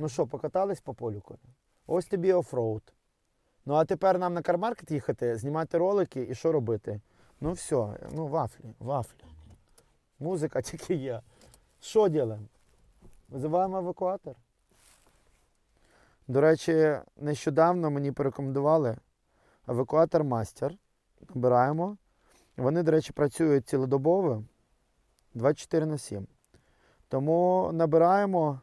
Ну що, покатались по полю, Коля? Ось тобі офроуд. Ну а тепер нам на кармаркет їхати, знімати ролики і що робити? Ну все, ну вафлі, вафлі. Музика тільки є. Що робимо? Визиваємо евакуатор. До речі, нещодавно мені порекомендували евакуатор мастер. Набираємо. Вони, до речі, працюють цілодобово 24 на 7. Тому набираємо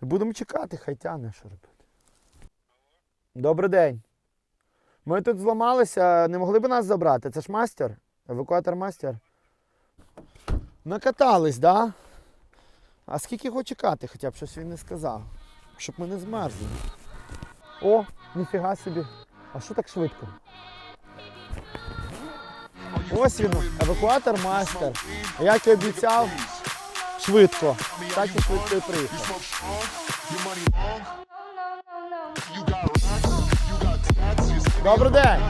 будемо чекати, хай тягне, що робити. Добрий день. Ми тут зламалися, не могли б нас забрати? Це ж мастер? Евакуатор мастер. Накатались? Да? А скільки його чекати, хоча б щось він не сказав. Щоб ми не змерзли. О, ніфіга собі. А що так швидко? Ось він, евакуатор мастер. Як і обіцяв, швидко. Так і швидко і приїхав. Добрий день.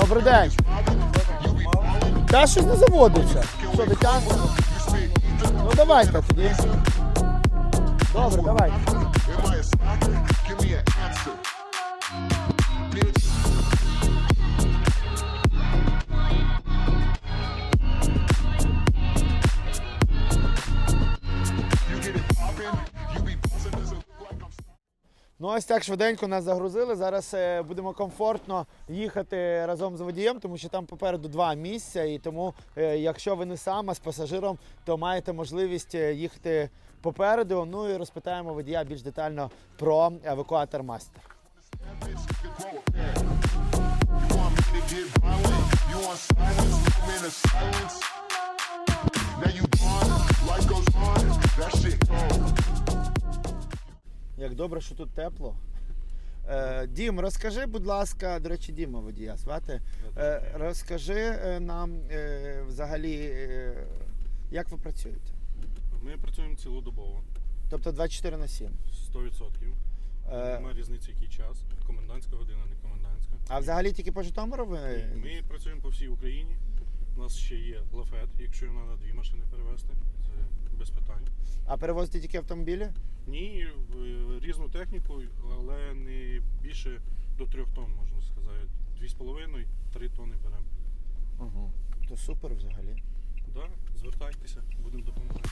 Добрий день. Та щось не заводиться. Що, витягнемо? Ну давайте тоді. Добре, давайте. Ну ось так швиденько нас загрузили. Зараз е, будемо комфортно їхати разом з водієм, тому що там попереду два місця. І тому, е, якщо ви не сам, а з пасажиром, то маєте можливість е, їхати попереду. Ну і розпитаємо водія більш детально про евакуатор мастер. Як добре, що тут тепло. Е, Дім, розкажи, будь ласка, до речі, Діма водія звати. Е, розкажи е, нам е, взагалі, е, як ви працюєте? Ми працюємо цілодобово, Тобто 24 на 7. 100%. Е, Немає різниці, який час. Комендантська година, не комендантська. а взагалі тільки по Житомиру ви? Ні, Ми працюємо по всій Україні. У нас ще є лафет, якщо треба дві машини перевезти, це без питань. А перевозите тільки автомобілі? Ні, в- різну техніку, але не більше до трьох тонн, можна сказати. Дві з половиною, три тонни беремо. Угу. То супер взагалі. Да, звертайтеся, будемо допомагати.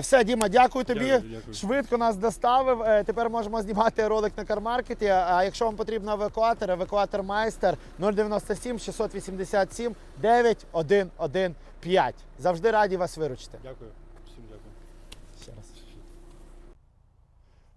Все, Діма, дякую тобі. Дякую, дякую. Швидко нас доставив. Е, тепер можемо знімати ролик на кармаркеті. А якщо вам потрібен евакуатор, евакуатор майстер 097 687 9115. Завжди раді вас виручити. Дякую. Ще раз.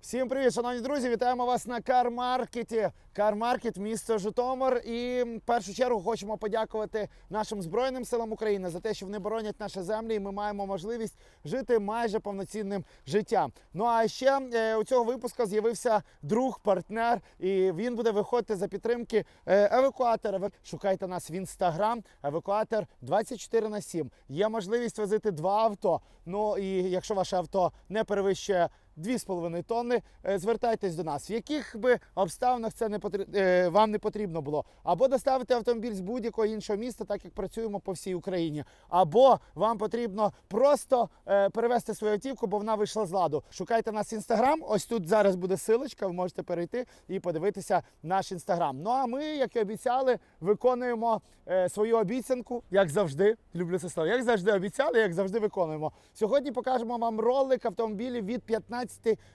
Всім привіт, шановні друзі! Вітаємо вас на кармаркеті. Кармаркет, місто Житомир. І в першу чергу хочемо подякувати нашим Збройним силам України за те, що вони боронять наші землі, і ми маємо можливість жити майже повноцінним життям. Ну а ще е, у цього випуску з'явився друг, партнер, і він буде виходити за підтримки е, евакуатора. Шукайте нас в інстаграм, евакуатор 24 на 7. Є можливість возити два авто. Ну і якщо ваше авто не перевищує 2,5 тонни, е, звертайтесь до нас. В яких би обставинах це не потр... е, вам не потрібно було, або доставити автомобіль з будь-якого іншого міста, так як працюємо по всій Україні, або вам потрібно просто е, перевести свою автівку, бо вона вийшла з ладу. Шукайте нас інстаграм. Ось тут зараз буде силочка. Ви можете перейти і подивитися наш інстаграм. Ну а ми, як і обіцяли, виконуємо свою обіцянку, як завжди. Люблю це слово. Як завжди обіцяли, як завжди виконуємо. Сьогодні покажемо вам ролик автомобілів від 15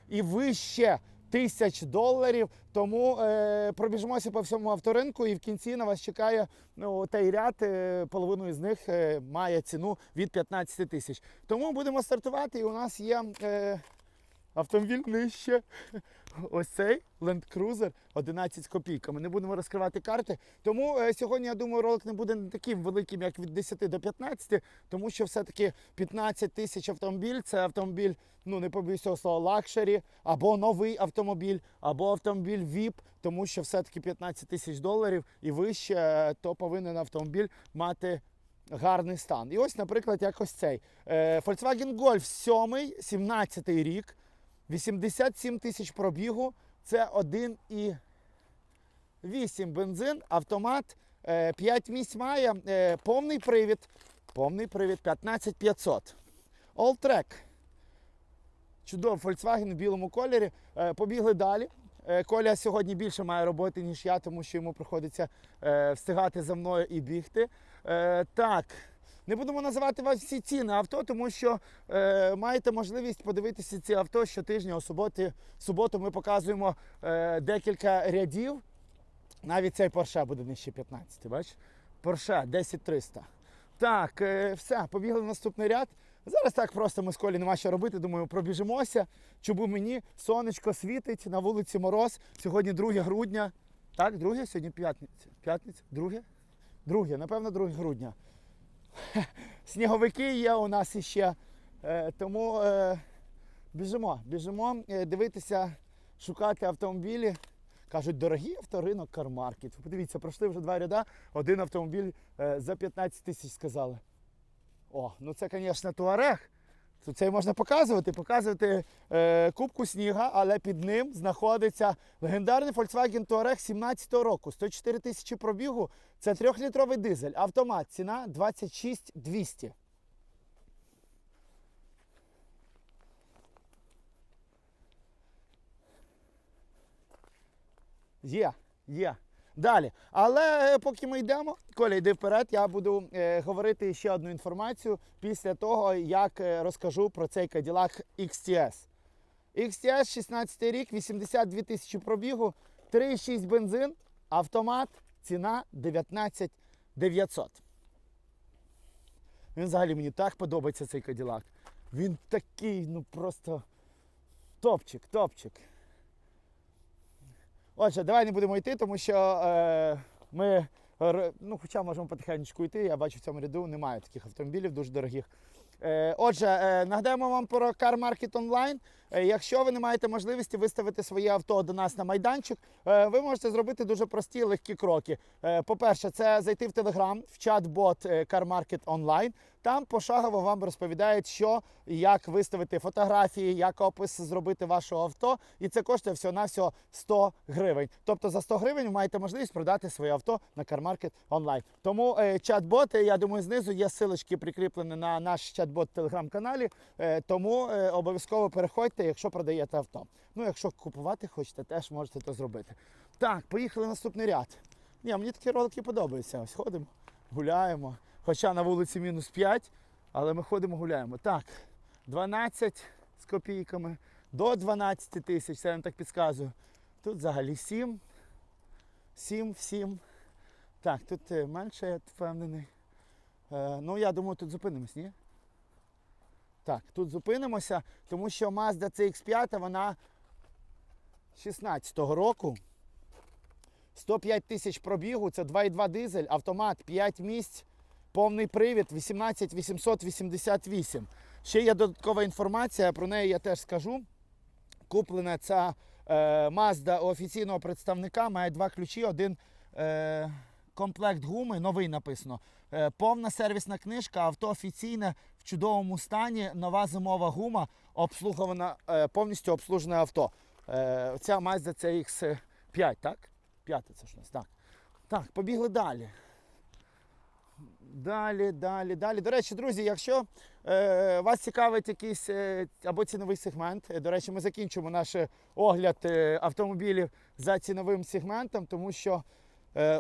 і вище тисяч доларів. Тому е, пробіжимося по всьому авторинку, і в кінці на вас чекає ну, той ряд, е, половину із них е, має ціну від 15 тисяч. Тому будемо стартувати, і у нас є. Е, Автомобіль нижче. Ось цей Land Cruiser 11 з копійками. Не будемо розкривати карти. Тому е, сьогодні, я думаю, ролик не буде не таким великим, як від 10 до 15, тому що все-таки 15 тисяч автомобіль це автомобіль, ну не побоюсь слова, лакшері, або новий автомобіль, або автомобіль VIP, тому що все-таки 15 тисяч доларів і вище, е, то повинен автомобіль мати гарний стан. І ось, наприклад, якось цей. Е, Volkswagen Golf 7, 17 рік, 87 тисяч пробігу. Це 1,8 бензин, автомат, 5 місць має, е, повний привід. Повний привід 15500. All-Track. Чудовий Volkswagen в білому кольорі. Е, Побігли далі. Е, Коля сьогодні більше має роботи, ніж я, тому що йому приходиться е, встигати за мною і бігти. Е, так, не будемо називати вас всі ціни авто, тому що е, маєте можливість подивитися ці авто щотижня. У суботі, суботу ми показуємо е, декілька рядів. Навіть цей Porsche буде нижче 15, бачиш? Porsche 10300. Так, е, все, побігли в наступний ряд. Зараз так просто ми з Колі нема що робити. Думаю, пробіжимося. Чубу мені сонечко світить, на вулиці мороз. Сьогодні 2 грудня. Так, 2? Сьогодні п'ятниця. П'ятниця? Друге? Друге, напевно, 2 грудня. Сніговики є у нас іще. Е, тому е, біжимо, біжимо е, дивитися, шукати автомобілі. Кажуть, дорогі авторинок Кармаркет. Подивіться, пройшли вже два ряда, один автомобіль за 15 тисяч сказали. О, ну це, звісно, туарег. То Це можна показувати, показувати е, кубку сніга, але під ним знаходиться легендарний Volkswagen Touareg 17-го року. 104 тисячі пробігу. Це 3-літровий дизель. Автомат. Ціна 26 200. Є, є. Далі. Але е, поки ми йдемо, Коля, йди вперед, я буду е, говорити ще одну інформацію після того, як е, розкажу про цей Cadillac XTS. XTS 16 рік, 82 тисячі пробігу, 3,6 бензин, автомат, ціна 19 900. Він взагалі мені так подобається цей Cadillac. Він такий, ну просто топчик, топчик. Отже, давай не будемо йти, тому що е, ми, ну, хоча можемо потихеньку йти, я бачу в цьому ряду немає таких автомобілів дуже дорогих. Е, отже, е, нагадаємо вам про Car Market Online. Е, якщо ви не маєте можливості виставити своє авто до нас на майданчик, е, ви можете зробити дуже прості легкі кроки. Е, по-перше, це зайти в Telegram, в чат-бот Car Market Online. Там пошагово вам розповідають, що і як виставити фотографії, як опис зробити вашого авто. І це коштує всього-навсього 100 гривень. Тобто за 100 гривень ви маєте можливість продати своє авто на CarMarket онлайн. Тому е, чат-бот, я думаю, знизу є силочки прикріплені на наш чат-бот телеграм-каналі. Тому обов'язково переходьте, якщо продаєте авто. Ну, якщо купувати хочете, теж можете це зробити. Так, поїхали наступний ряд. Ні, мені такі ролики подобаються. Ось ходимо, гуляємо. Хоча на вулиці мінус 5, але ми ходимо, гуляємо. Так, 12 з копійками до 12 тисяч, це я вам так підказую. Тут взагалі 7. 7, 7. Так, тут е, менше, я впевнений. Е, ну, я думаю, тут зупинимось, ні? Так, тут зупинимося, тому що Mazda CX5, вона 16-го року. 105 тисяч пробігу, це 2,2 дизель, автомат, 5 місць, повний привід, 18 888. Ще є додаткова інформація, про неї я теж скажу. Куплена ця е, Mazda у офіційного представника, має два ключі, один е, комплект гуми, новий написано. Е, повна сервісна книжка, авто офіційне в чудовому стані, нова зимова гума, обслугована, е, повністю обслужене авто. Е, ця Mazda CX5, так? П'яте це ж у нас, так. Так, побігли далі. Далі, далі, далі. До речі, друзі, якщо е, вас цікавить якийсь е, або ціновий сегмент, до речі, ми закінчимо наш огляд автомобілів за ціновим сегментом, тому що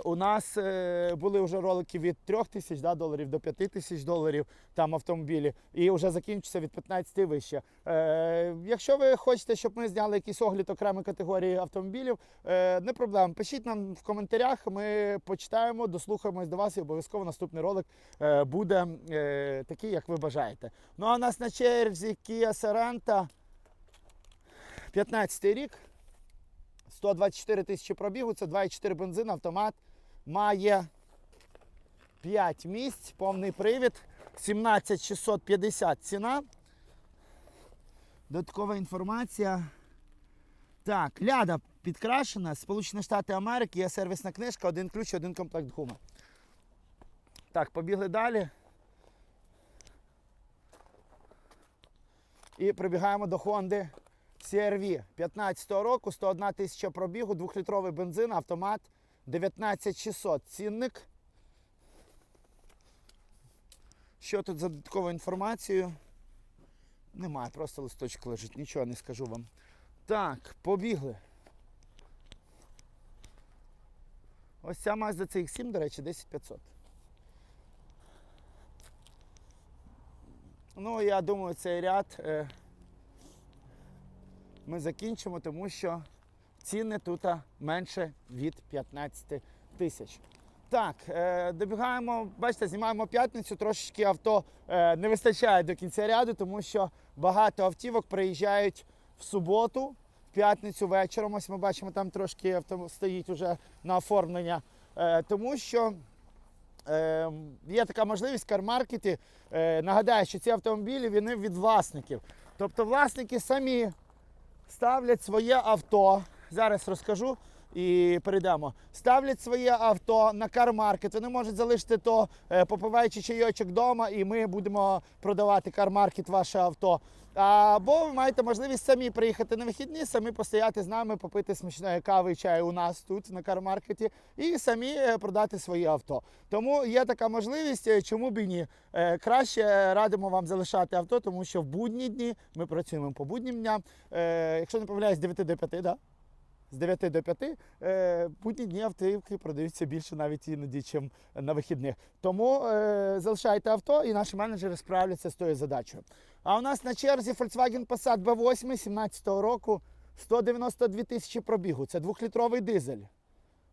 у нас е, були вже ролики від 3 тисяч да, доларів до 5 тисяч доларів там автомобілі, і вже закінчиться від 15 і вище. Е, якщо ви хочете, щоб ми зняли якийсь огляд окремої категорії автомобілів, е, не проблема. Пишіть нам в коментарях, ми почитаємо, дослухаємось до вас і обов'язково наступний ролик е, буде е, такий, як ви бажаєте. Ну а у нас на черзі Kia Sorento, 15 рік. 124 тисячі пробігу, це 2,4 бензин, автомат має 5 місць, повний привід, 17650 ціна. Додаткова інформація. Так, ляда підкрашена, Сполучені Штати Америки, є сервісна книжка, один ключ, один комплект гуми. Так, побігли далі. І прибігаємо до Honda CR-V 15-го року, 101 тисяча пробігу, 2-літровий бензин, автомат 19600. Цінник. Що тут за додатковою інформацією? Немає, просто листочок лежить, нічого не скажу вам. Так, побігли. Ось ця Mazda CX-7, до речі, 10500. Ну, я думаю, цей ряд е, ми закінчимо, тому що ціни тут менше від 15 тисяч. Так, е, добігаємо, бачите, знімаємо п'ятницю, трошечки авто е, не вистачає до кінця ряду, тому що багато автівок приїжджають в суботу, в п'ятницю вечором. Ось ми бачимо, там трошки авто стоїть уже на оформлення. Е, тому що є така можливість. Е, нагадаю, що ці автомобілі вони від власників. Тобто власники самі ставлять своє авто. Зараз розкажу і перейдемо. Ставлять своє авто на кармаркет. Вони можуть залишити то, е, попиваючи чайочок вдома, і ми будемо продавати кармаркет ваше авто. Або ви маєте можливість самі приїхати на вихідні, самі постояти з нами, попити смачної кави і чаю у нас тут на кармаркеті, і самі е, продати свої авто. Тому є така можливість, е, чому б і ні. Краще радимо вам залишати авто, тому що в будні дні ми працюємо по буднім дням. Якщо не помиляюсь, з 9 до 5, да? З 9 до 5 е, будні дні автівки продаються більше навіть іноді, ніж на вихідних. Тому е, залишайте авто і наші менеджери справляться з тою задачею. А у нас на черзі Volkswagen Passat B8 17 року 192 тисячі пробігу. Це 2-літровий дизель.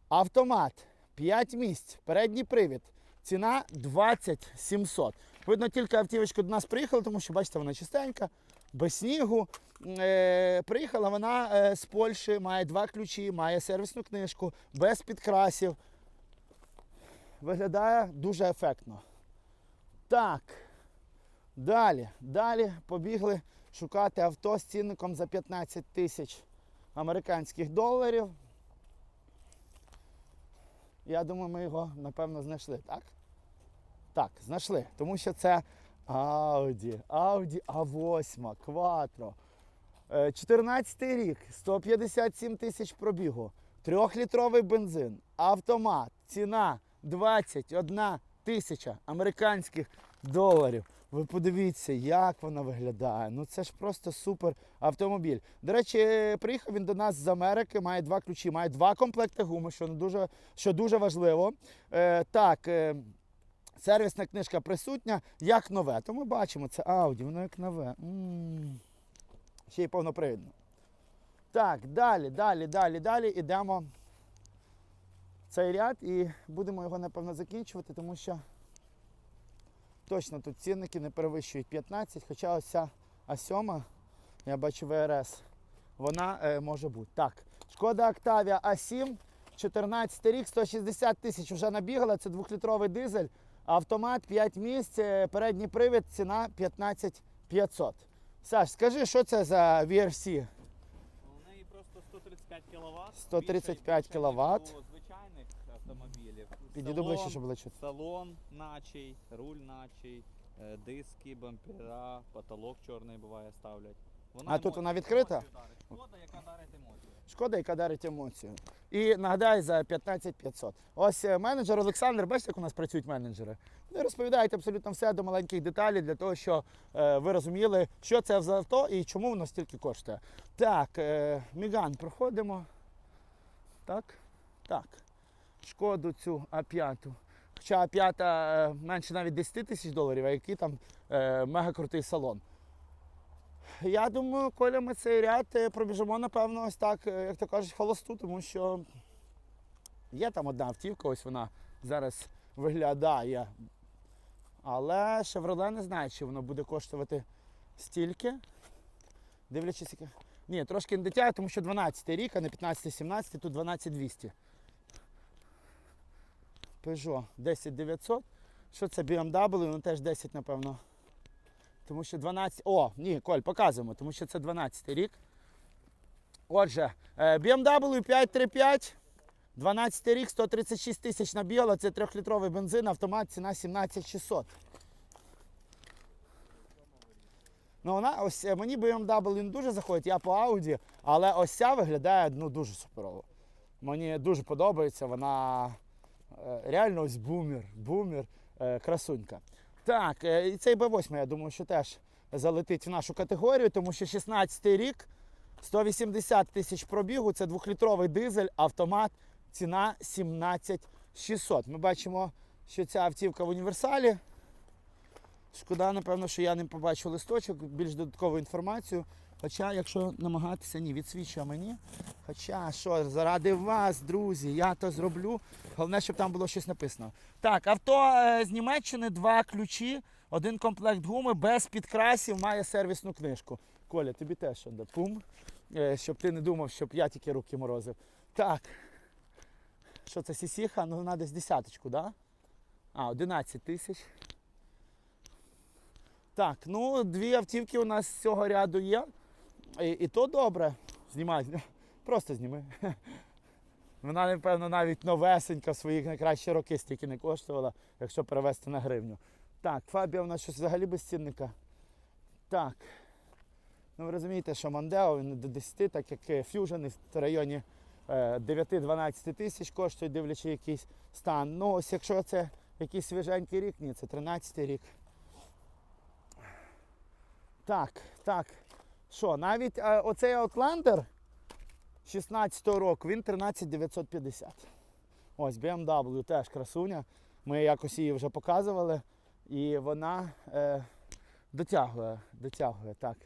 Автомат 5 місць, передній привід. Ціна 20 700. Видно, тільки автівочка до нас приїхала, тому що бачите, вона чистенька, без снігу. Е, приїхала вона е, з Польщі, має два ключі, має сервісну книжку, без підкрасів. Виглядає дуже ефектно. Так. Далі, далі побігли шукати авто з цінником за 15 тисяч американських доларів. Я думаю, ми його напевно знайшли, так? Так, знайшли. Тому що це Audi, Audi A8 Quattro. Е, 14 рік, 157 тисяч пробігу, 3-літровий бензин, автомат, ціна 21 тисяча американських доларів. Ви подивіться, як вона виглядає. Ну це ж просто супер автомобіль. До речі, приїхав він до нас з Америки, має два ключі, має два комплекти гуми, що дуже, що дуже важливо. Е, так, е, сервісна книжка присутня, як нове. То ми бачимо, це Audi, воно як нове. Ще й повнопривідно. Так, далі, далі, далі, далі йдемо цей ряд і будемо його, напевно, закінчувати, тому що точно тут цінники не перевищують 15, хоча ось ця А7, я бачу ВРС, вона е, може бути. Так, шкода Octavia А7, 14 рік, 160 тисяч вже набігала, це 2-літровий дизель, автомат 5 місць, е, передній привід, ціна 15 500. Саш, скажи, що це за VRC? У неї просто 135 кВт. 135 кВт. Звичайних автомобілів. Підійду ближче, щоб було чути. Салон начий, руль начий, е, диски, бампера, потолок чорний буває ставлять. А тут вона відкрита? Шкода, яка дарить емоцію. Шкода, яка дарить емоцію. І нагадаю за 15 500. Ось е, менеджер Олександр, бачите, як у нас працюють менеджери. Вони розповідають абсолютно все до маленьких деталей для того, щоб е, ви розуміли, що це за авто і чому воно стільки коштує. Так, е, Міган, проходимо. Так, так. Шкоду цю А5. Хоча А5 е, менше навіть 10 тисяч доларів, а який там е, мега крутий салон. Я думаю, Коля, ми цей ряд е, пробіжимо, напевно, ось так, е, як то кажуть, холосту, тому що є там одна автівка, ось вона зараз виглядає. Але Chevrolet не знає, чи воно буде коштувати стільки. Дивлячись, яке. Ні, трошки не дитя, тому що 12 рік, а не 15-17, тут 12200. Peugeot 10900. Що це BMW? Ну теж 10, напевно. Тому що 12. О, ні, Коль, показуємо, тому що це 12 рік. Отже, BMW 535 12 рік, 136 тисяч набігало, це 3-літровий бензин, автомат, ціна 17600. Ну, вона ось е, мені BMW не дуже заходить, я по Audi, але ось ця виглядає ну, дуже суперово. Мені дуже подобається, вона е, реально ось бумер, бумер, е, красунька. Так, е, і цей Б8, я думаю, що теж залетить в нашу категорію, тому що 16 рік, 180 тисяч пробігу, це двохлітровий дизель, автомат, ціна 17600. Ми бачимо, що ця автівка в універсалі. Шкода, напевно, що я не побачу листочок, більш додаткову інформацію. Хоча, якщо намагатися, ні, відсвічує мені. Хоча, що, заради вас, друзі, я то зроблю. Головне, щоб там було щось написано. Так, авто е, з Німеччини, два ключі, один комплект гуми без підкрасів, має сервісну книжку. Коля, тобі теж що пум. Е, щоб ти не думав, щоб я тільки руки морозив. Так. Що це сісіха? Ну вона десь десяточку? Да? А, 11 тисяч. Так, ну дві автівки у нас з цього ряду є. І, і то добре. Знімай, просто зніми. Вона, напевно, навіть новесенька в своїх найкращі роки стільки не коштувала, якщо перевести на гривню. Так, Фабія у нас щось взагалі без цінника. Так. Ну ви розумієте, що Мандео він до 10, так як Fusion в районі е, 9-12 тисяч коштує, дивлячи якийсь стан. Ну, ось якщо це якийсь свіженький рік, ні, це 13 рік. Так, так. Що, навіть е, оцей Outlander 16-го року, він 13950. Ось BMW теж красуня. Ми якось її вже показували. І вона е, дотягує, дотягує, так.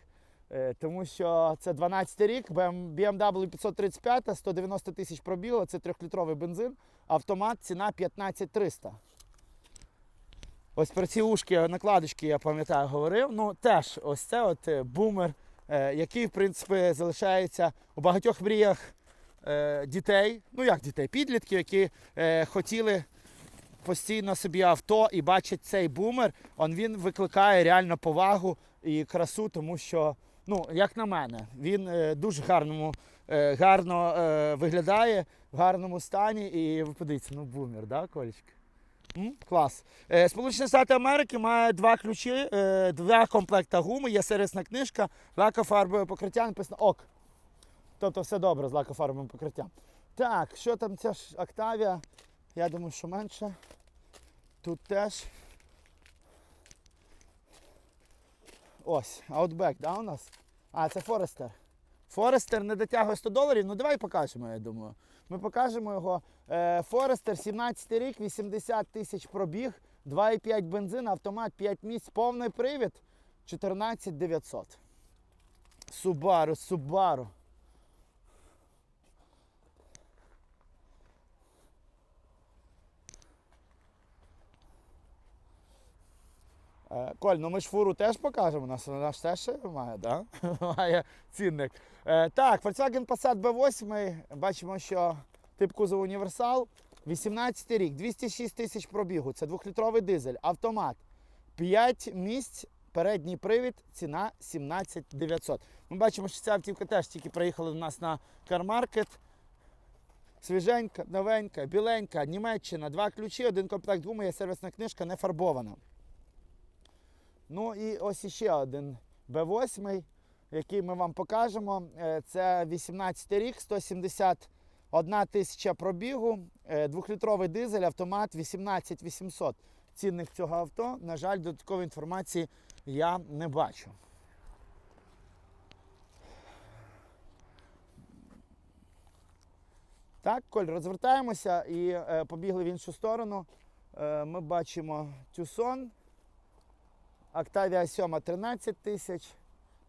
Е, тому що це 12 рік, BMW 535, 190 тисяч пробігу, це 3-літровий бензин, автомат, ціна 15300. Ось про ці ушки, накладочки, я пам'ятаю, говорив. Ну, теж ось це от е, бумер, який, в принципі, залишається у багатьох мріях е, дітей. Ну як дітей, підлітків, які е, хотіли постійно собі авто і бачать цей бумер. Он він викликає реально повагу і красу, тому що, ну, як на мене, він е, дуже гарному, е, гарно е, виглядає, в гарному стані. І ви подивіться, ну бумер, да, Колечка? Клас. Е, Сполучені Штати Америки має два ключі, е, два комплекта гуми, є сервісна книжка, лакофарбове покриття, написано ок. Тобто все добре з лакофарбовим покриттям. Так, що там ця ж Октавія? Я думаю, що менше. Тут теж. Ось, Outback, да, у нас? А, це Форестер. Форестер не дотягує 100 доларів, ну давай покажемо, я думаю. Ми покажемо його. Е, Форестер 17 рік, 80 тисяч пробіг, 2,5 бензин, автомат 5 місць, повний привід 14 900. Субару, Субару. Коль, ну ми ж фуру теж покажемо, нас вона ж теж має, да? має цінник. Е, так, Volkswagen Passat B8, бачимо, що тип кузов універсал, 18 рік, 206 тисяч пробігу, це двохлітровий дизель, автомат, 5 місць, передній привід, ціна 17 900. Ми бачимо, що ця автівка теж тільки приїхала до нас на кармаркет. Свіженька, новенька, біленька, Німеччина, два ключі, один комплект гуми, є сервісна книжка, не фарбована. Ну і ось іще один B8, який ми вам покажемо. Е, Це 18 рік, 171 тисяча пробігу, е, двохлітровий дизель, автомат 18 800. Цінник цього авто, на жаль, додаткової інформації я не бачу. Так, Коль, розвертаємося і е, побігли в іншу сторону. Е, ми бачимо Тюсон. Октавія 7 13 тисяч.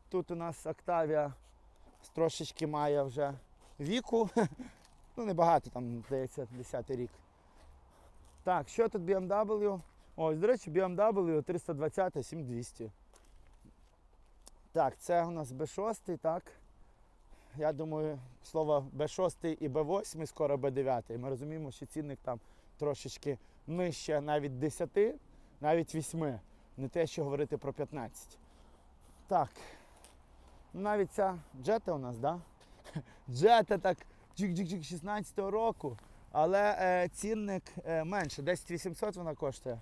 Тут у нас Октавія трошечки має вже віку. Ну, небагато, там, здається, 10 рік. Так, що тут BMW? Ось, до речі, BMW 320 7200. Так, це у нас B6, так. Я думаю, слово B6 і B8, скоро B9. Ми розуміємо, що цінник там трошечки нижче навіть 10, навіть 8. Не те, що говорити про 15. Так. Ну, Навіть ця джета у нас, да? Джета так джик-джик-джик 16-го року. але е, цінник е, менше. 10 800 вона коштує.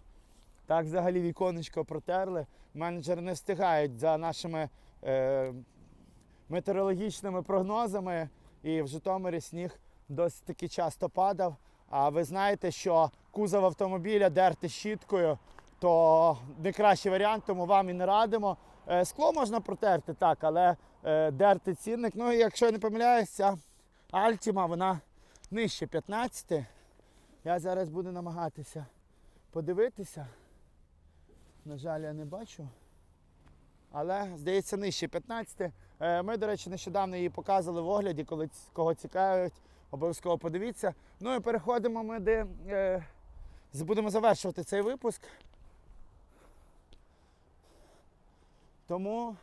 Так, взагалі віконечко протерли. Менеджери не встигають за нашими е, метеорологічними прогнозами. І в Житомирі сніг досить таки часто падав. А ви знаєте, що кузов автомобіля дерти щіткою, то не кращий варіант, тому вам і не радимо. Е, Скло можна протерти, так, але е, дерти цінник. Ну і якщо я не помиляюся, Альтіма вона нижче 15. Я зараз буду намагатися подивитися. На жаль, я не бачу. Але, здається, нижче 15. Е, Ми, до речі, нещодавно її показували в огляді, коли кого цікавить, обов'язково подивіться. Ну і переходимо ми, де будемо завершувати цей випуск. Тому.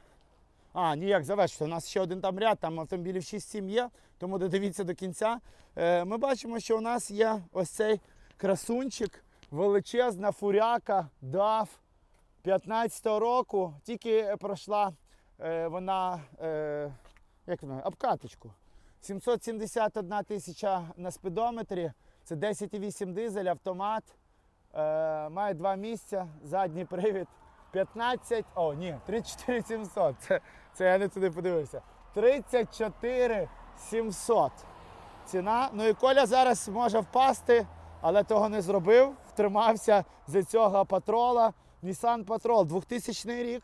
А, ніяк завершити. У нас ще один там ряд, там автомобілів 6-7 є, тому додивіться до кінця. Е, ми бачимо, що у нас є ось цей красунчик, величезна фуряка, DAF 15-го року. Тільки пройшла е, вона, е, як вона, обкаточку. 771 тисяча на спідометрі. Це 10,8 дизель, автомат. Е, має два місця, задній привід. 15, о, ні, 34 700. Це, це я не туди подивився. 34 700. Ціна. Ну і Коля зараз може впасти, але того не зробив. Втримався за цього патрола. Nissan Patrol 2000 рік.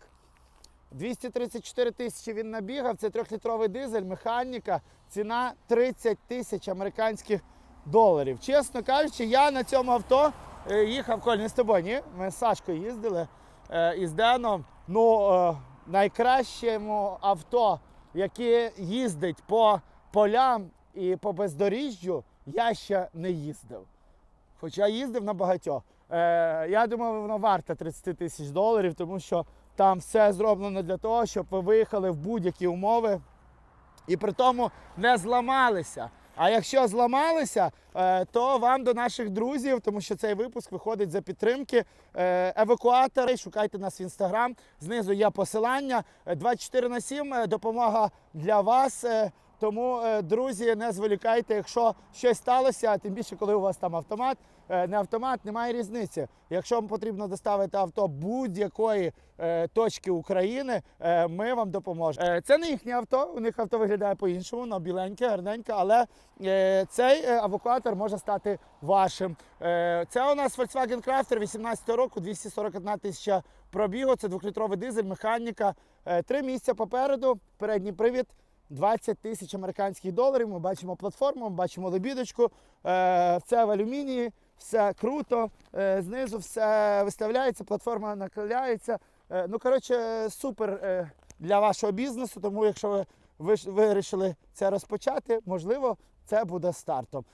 234 тисячі він набігав. Це трьохлітровий дизель, механіка. Ціна 30 тисяч американських доларів. Чесно кажучи, я на цьому авто е, їхав Коль, не з тобою, ні? Ми з Сашкою їздили із Деном. Ну, е, найкращому авто, яке їздить по полям і по бездоріжжю, я ще не їздив. Хоча їздив на багатьох. Е, я думаю, воно варте 30 тисяч доларів, тому що там все зроблено для того, щоб ви виїхали в будь-які умови і при тому не зламалися. А якщо зламалися, е, то вам до наших друзів, тому що цей випуск виходить за підтримки е, евакуатори. Шукайте нас в інстаграм. Знизу є посилання. Е, 24 на 7 е, допомога для вас. Тому, е, друзі, не зволікайте, якщо щось сталося, тим більше, коли у вас там автомат, е, не автомат, немає різниці. Якщо вам потрібно доставити авто будь-якої е, точки України, ми вам допоможемо. Це не їхнє авто, у них авто виглядає по-іншому, воно біленьке, гарненьке, але цей евакуатор може стати вашим. Це у нас Volkswagen Crafter 18 року, 241 тисяча пробігу. Це двохлітровий дизель, механіка. Три місця попереду, передній привід. 20 тисяч американських доларів. Ми бачимо платформу, ми бачимо лебідочку. Е, Все в алюмінії, все круто. Е, Знизу все виставляється, платформа накаляється. Е, Ну, коротше, супер е, для вашого бізнесу. Тому, якщо ви вирішили це розпочати, можливо, це буде стартом.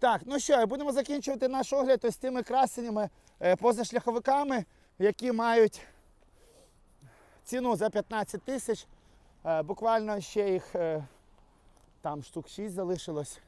Так, ну що, будемо закінчувати наш огляд ось тими красенями е, позашляховиками, які мають ціну за 15 тисяч. Е, Буквально ще їх е, там штук 6 залишилось.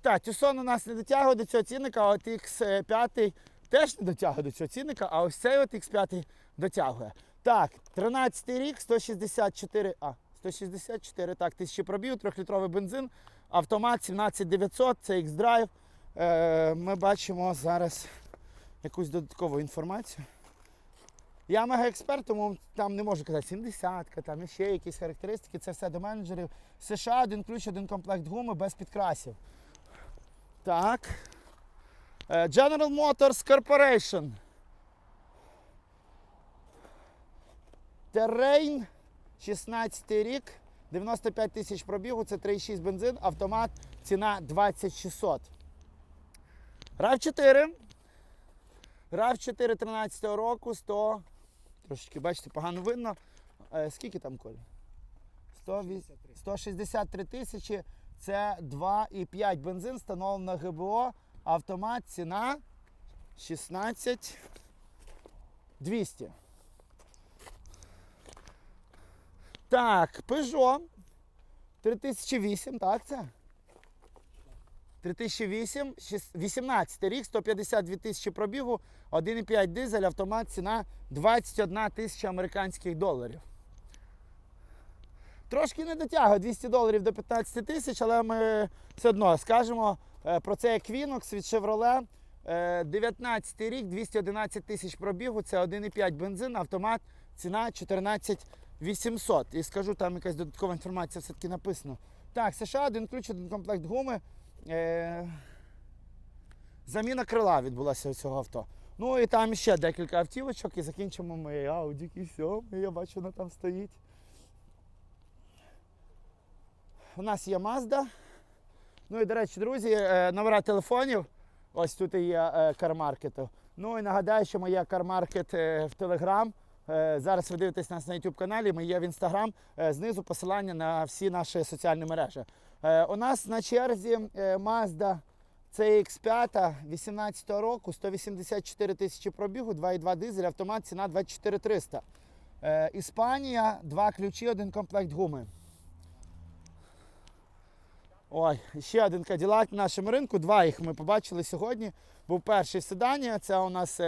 Так, Тюсон у нас не дотягує до цього цінника, а от X5 теж не дотягує до цього цінника, а ось цей от X5 дотягує. Так, 13 рік, 164, а, 164, так, тисячі пробів, трьохлітровий бензин, автомат 17900, це X-Drive. Е, ми бачимо зараз якусь додаткову інформацію. Я мега-експерт, тому там не можу казати 70-ка, там ще якісь характеристики. Це все до менеджерів. США один ключ, один комплект гуми без підкрасів. Так. Е, General Motors Corporation. Terrain, 16 рік, 95 тисяч пробігу, це 3,6 бензин, автомат, ціна 2600. RAV4. RAV4 13 року, 100. Трошечки, бачите, погано видно. Е, скільки там Коля? 108 163 тисячі. Це 2,5 бензин, встановлено ГБО. Автомат, ціна 16 200. Так, Peugeot 3008, так це? 3008, 18 рік, 152 тисячі пробігу, 1,5 дизель, автомат, ціна 21 тисяча американських доларів. Трошки не дотягує 200 доларів до 15 тисяч, але ми все одно скажемо, е, про цей Equinox від Chevrolet. Е, 19 рік, 211 тисяч пробігу, це 1,5 бензин, автомат, ціна 14 800. І скажу, там якась додаткова інформація все-таки написано. Так, США, один ключ, один комплект гуми. Е, заміна крила відбулася у цього авто. Ну і там ще декілька автівочок, і закінчимо ми Audi Q7, я бачу, вона там стоїть. У нас є Mazda. Ну і, до речі, друзі, е, номера телефонів. Ось тут і є е, кармаркету. Ну і нагадаю, що моє кармаркет е, в Телеграм. Зараз ви дивитесь нас на YouTube каналі. Ми є в Інстаграм. Знизу посилання на всі наші соціальні мережі. Е, У нас на черзі е, Mazda CX5 18 року, 184 тисячі пробігу, 2,2 дизель, автомат, ціна 24 300. Е, Іспанія, два ключі, один комплект гуми. Ой, ще один Cadillac на нашому ринку. Два їх ми побачили сьогодні. Був перший седані, це у нас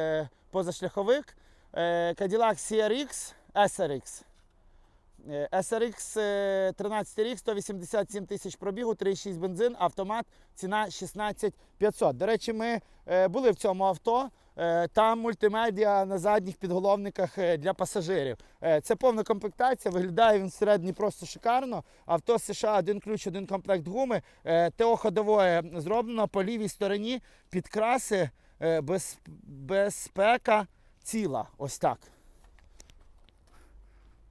позашляховик. Cadillac CRX, SRX. Е, SRX е, 13 рік, 187 тисяч пробігу, 3,6 бензин, автомат, ціна 16 500. До речі, ми е, були в цьому авто. Е, Там мультимедіа на задніх підголовниках е, для пасажирів. Е, Це повна комплектація, виглядає він всередині просто шикарно. Авто США, один ключ, один комплект гуми. Е, ТО ходове зроблено по лівій стороні підкраси, е, без, безпека ціла. Ось так.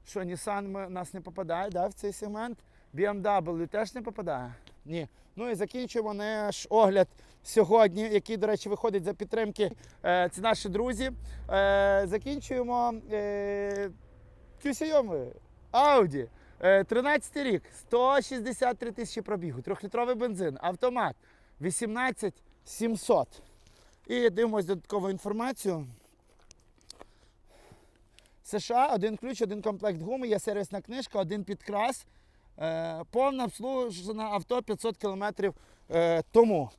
Що, Nissan ми- нас не попадає да, в цей сегмент. BMW теж не попадає? Ні. Ну і закінчуємо наш огляд сьогодні, який, до речі, виходить за підтримки. Е, це наші друзі. Е, закінчуємо е, Q7 Audi. Е, 13 рік, 163 тисячі пробігу, трьохлітровий бензин, автомат 18 700. І дивимось додаткову інформацію. США, один ключ, один комплект гуми, є сервісна книжка, один підкрас. Е, повна обслужена авто 500 кілометрів е, тому.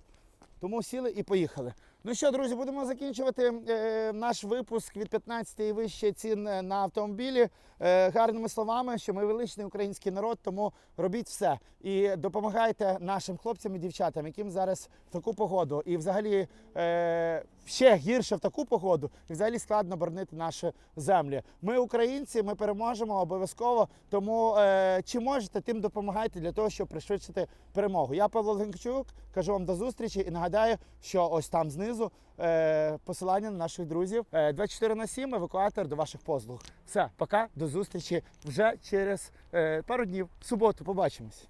Тому сіли і поїхали. Ну що, друзі, будемо закінчувати е, наш випуск від 15 і вище цін на автомобілі е, гарними словами, що ми величний український народ, тому робіть все і допомагайте нашим хлопцям і дівчатам, яким зараз в таку погоду, і взагалі е, ще гірше в таку погоду, і взагалі складно боронити наші землі. Ми українці, ми переможемо обов'язково. Тому е, чи можете, тим допомагайте для того, щоб пришвидшити перемогу. Я Павло Ленкчук, кажу вам до зустрічі і нагадаю, що ось там знизу е, посилання на наших друзів. Е, 24 на 7 евакуатор до ваших послуг. Все, пока, до зустрічі вже через е, пару днів. В суботу побачимось.